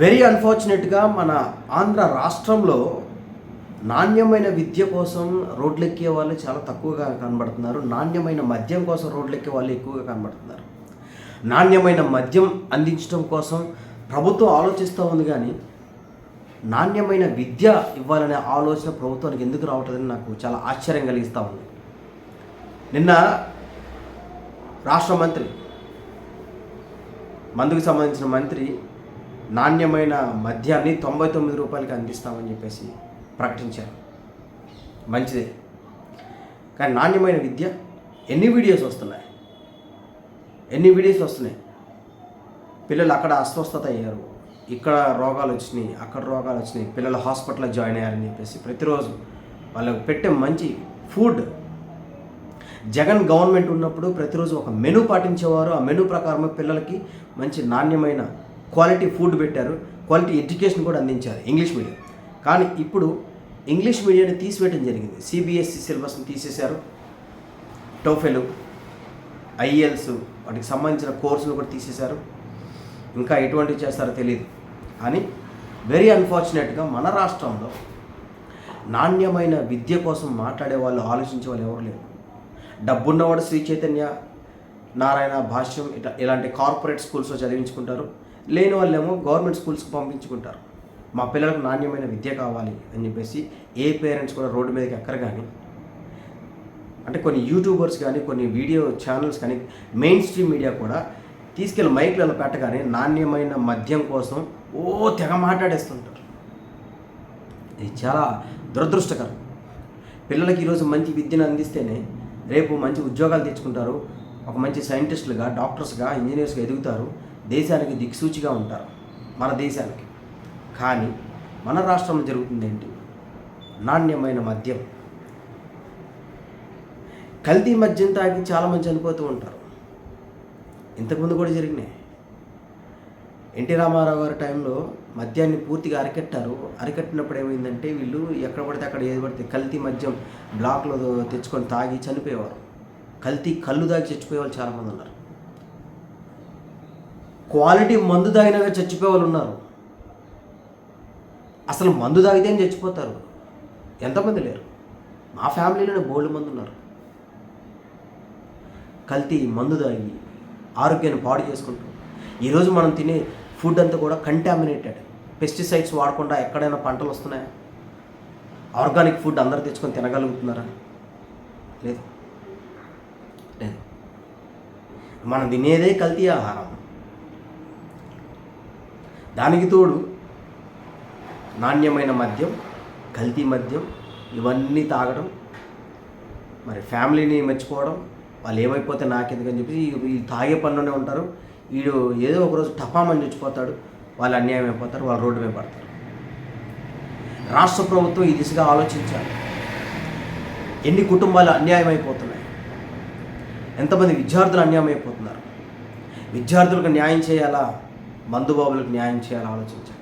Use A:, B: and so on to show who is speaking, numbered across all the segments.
A: Very అన్ఫార్చునేట్గా మన ఆంధ్ర రాష్ట్రంలో నాణ్యమైన విద్య కోసం రోడ్లెక్కే వాళ్ళు చాలా తక్కువగా కనబడుతున్నారు. నాణ్యమైన మద్యం కోసం రోడ్లెక్కే వాళ్ళు ఎక్కువగా కనబడుతున్నారు. నాణ్యమైన మద్యం అందించడం కోసం ప్రభుత్వం ఆలోచిస్తూ ఉంది కానీ నాణ్యమైన విద్య ఇవ్వాలనే ఆలోచన ప్రభుత్వానికి ఎందుకు రావట్లేదని నాకు చాలా ఆశ్చర్యం కలిగిస్తూ ఉంది. నిన్న రాష్ట్ర మంత్రి మందుకు సంబంధించిన మంత్రి నాణ్యమైన మద్యాన్ని తొంభై తొమ్మిది రూపాయలకి అందిస్తామని చెప్పేసి ప్రకటించారు. మంచిదే. కానీ నాణ్యమైన విద్య ఎన్ని వీడియోస్ వస్తున్నాయి? ఎన్ని వీడియోస్ వస్తున్నాయి? పిల్లలు అక్కడ అస్వస్థత అయ్యారు. ఇక్కడ రోగాలు వచ్చినాయి అక్కడ రోగాలు వచ్చినాయి. పిల్లలు హాస్పిటల్లో జాయిన్ అయ్యారని చెప్పేసి ప్రతిరోజు వాళ్ళకు పెట్టే మంచి ఫుడ్. జగన్ గవర్నమెంట్ ఉన్నప్పుడు ప్రతిరోజు ఒక మెనూ పాటించేవారు. ఆ మెనూ ప్రకారం పిల్లలకి మంచి నాణ్యమైన క్వాలిటీ ఫుడ్ పెట్టారు క్వాలిటీ ఎడ్యుకేషన్ కూడా అందించారు ఇంగ్లీష్ మీడియం. కానీ ఇప్పుడు ఇంగ్లీష్ మీడియాన్ని తీసివేయడం జరిగింది. సిబిఎస్ఈ సిలబస్ని తీసేశారు. టోఫెలు ఐఎల్స్ వాటికి సంబంధించిన కోర్సులు కూడా తీసేశారు. ఇంకా ఎటువంటివి చేస్తారో తెలియదు కానీ వెరీ అన్ఫార్చునేట్గా మన రాష్ట్రంలో నాణ్యమైన విద్య కోసం మాట్లాడే వాళ్ళు ఆలోచించే వాళ్ళు ఎవరు లేరు. డబ్బున్నవాడు శ్రీ చైతన్య నారాయణ భాష్యం ఇట్లా ఇలాంటి కార్పొరేట్ స్కూల్స్లో చదివించుకుంటారు. లేని వాళ్ళేమో గవర్నమెంట్ స్కూల్స్కి పంపించుకుంటారు. మా పిల్లలకు నాణ్యమైన విద్య కావాలి అని చెప్పేసి ఏ పేరెంట్స్ కూడా రోడ్డు మీదకి ఎక్కరు కానీ అంటే కొన్ని యూట్యూబర్స్ కానీ కొన్ని వీడియో ఛానల్స్ కానీ మెయిన్ స్ట్రీమ్ మీడియా కూడా తీసుకెళ్ళి మైక్లలో పెట్టగానే నాణ్యమైన మద్యం కోసం ఓ తెగ మాట్లాడేస్తుంటారు. ఇది చాలా దురదృష్టకరం. పిల్లలకి ఈరోజు మంచి విద్యను అందిస్తేనే రేపు మంచి ఉద్యోగాలు తెచ్చుకుంటారు. ఒక మంచి సైంటిస్టులుగా డాక్టర్స్గా ఇంజనీర్స్గా ఎదుగుతారు. దేశానికి దిక్సూచిగా ఉంటారు. మన దేశానికి. కానీ మన రాష్ట్రంలో జరుగుతుంది ఏంటి? నాణ్యమైన మద్యం. కల్తీ మద్యం తాగి చాలామంది చనిపోతూ ఉంటారు. ఇంతకుముందు కూడా జరిగినాయి. ఎన్టీ రామారావు గారి టైంలో మద్యాన్ని పూర్తిగా అరికట్టారు. అరికట్టినప్పుడు ఏమైందంటే వీళ్ళు ఎక్కడ పడితే అక్కడ ఏది పడితే కల్తీ మద్యం బ్లాక్లో తెచ్చుకొని తాగి చనిపోయేవారు. కల్తీ కళ్ళు తాగి చచ్చిపోయేవాళ్ళు చాలామంది ఉన్నారు. క్వాలిటీ మందు తాగినాక చచ్చిపోయే వాళ్ళు ఉన్నారు. అసలు మందు తాగితేనే చచ్చిపోతారు? ఎంతమంది లేరు? మా ఫ్యామిలీలోనే బోల్డ్ మంది ఉన్నారు. కల్తీ మందు తాగి ఆరోగ్యాన్ని పాడు చేసుకుంటూ ఈరోజు మనం తినే ఫుడ్ అంతా కూడా కంటామినేటెడ్ పెస్టిసైడ్స్ వాడకుండా ఎక్కడైనా పంటలు వస్తున్నాయా? ఆర్గానిక్ ఫుడ్ అందరు తెచ్చుకొని తినగలుగుతున్నారా? లేదు. లేదు. మనం తినేదే కల్తీ ఆహారం. దానికి తోడు నాణ్యమైన మద్యం కల్తీ మద్యం ఇవన్నీ తాగడం మరి ఫ్యామిలీని మెచ్చుకోవడం వాళ్ళు ఏమైపోతే నాకెందుకని చెప్పి ఈ- తాగే పనిలోనే ఉంటారు. వీడు ఏదో ఒకరోజు టపామని చచ్చిపోతాడు వాళ్ళు అన్యాయం అయిపోతారు వాళ్ళు రోడ్డు మీద పడతారు. రాష్ట్ర ప్రభుత్వం ఈ దిశగా ఆలోచించాలి. ఎన్ని కుటుంబాలు అన్యాయం అయిపోతున్నాయి. ఎంతమంది విద్యార్థులు అన్యాయం అయిపోతున్నారు. విద్యార్థులకు న్యాయం చేయాలా? మందుబాబులకు న్యాయం చేయాలని ఆలోచించాలి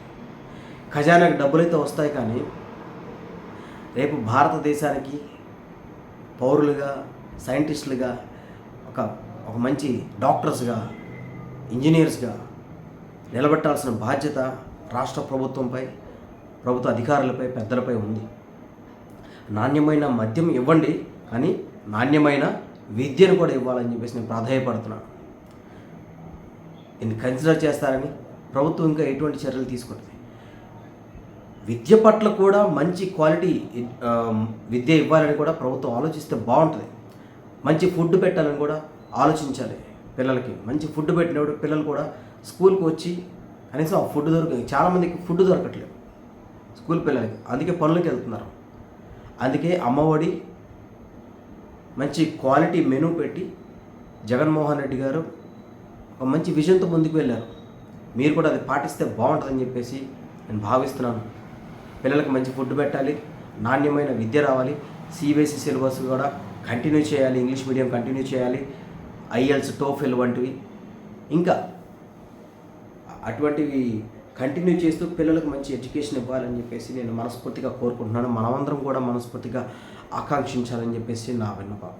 A: ఖజానాకి డబ్బులైతే వస్తాయి కానీ రేపు భారతదేశానికి పౌరులుగా సైంటిస్టులుగా ఒక ఒక మంచి డాక్టర్స్గా ఇంజనీర్స్గా నిలబెట్టాల్సిన బాధ్యత రాష్ట్ర ప్రభుత్వంపై ప్రభుత్వ అధికారులపై పెద్దలపై ఉంది. నాణ్యమైన మద్యం ఇవ్వండి కానీ నాణ్యమైన విద్యను కూడా ఇవ్వాలని చెప్పేసి నేను ప్రాధాయపడుతున్నాను. దీన్ని కన్సిడర్ చేస్తారని ప్రభుత్వం ఇంకా ఎటువంటి చర్యలు తీసుకుంటుంది విద్య పట్ల కూడా మంచి క్వాలిటీ విద్య ఇవ్వాలని కూడా ప్రభుత్వం ఆలోచిస్తే బాగుంటుంది. మంచి ఫుడ్ పెట్టాలని కూడా ఆలోచించాలి పిల్లలకి. మంచి ఫుడ్ పెట్టినప్పుడు పిల్లలు కూడా స్కూల్కి వచ్చి కనీసం ఆ ఫుడ్ దొరక చాలామందికి ఫుడ్ దొరకట్లేదు స్కూల్ పిల్లలకి. అందుకే పనులకి వెళ్తున్నారు. అందుకే అమ్మఒడి మంచి క్వాలిటీ మెనూ పెట్టి జగన్మోహన్ రెడ్డి గారు ఒక మంచి విజన్తో ముందుకు వెళ్ళారు. మీరు కూడా అది పాటిస్తే బాగుంటుందని చెప్పేసి నేను భావిస్తున్నాను. పిల్లలకు మంచి ఫుడ్ పెట్టాలి నాణ్యమైన విద్య రావాలి సిబిఎస్ఈ సిలబస్ కూడా కంటిన్యూ చేయాలి ఇంగ్లీష్ మీడియం కంటిన్యూ చేయాలి ఐఎల్స్ టోఫెల్ వంటివి. ఇంకా అటువంటివి కంటిన్యూ చేస్తూ పిల్లలకు మంచి ఎడ్యుకేషన్ ఇవ్వాలని చెప్పేసి నేను మనస్ఫూర్తిగా కోరుకుంటున్నాను. మనమందరం కూడా మనస్ఫూర్తిగా ఆకాంక్షించాలని చెప్పేసి నా విన్నపం.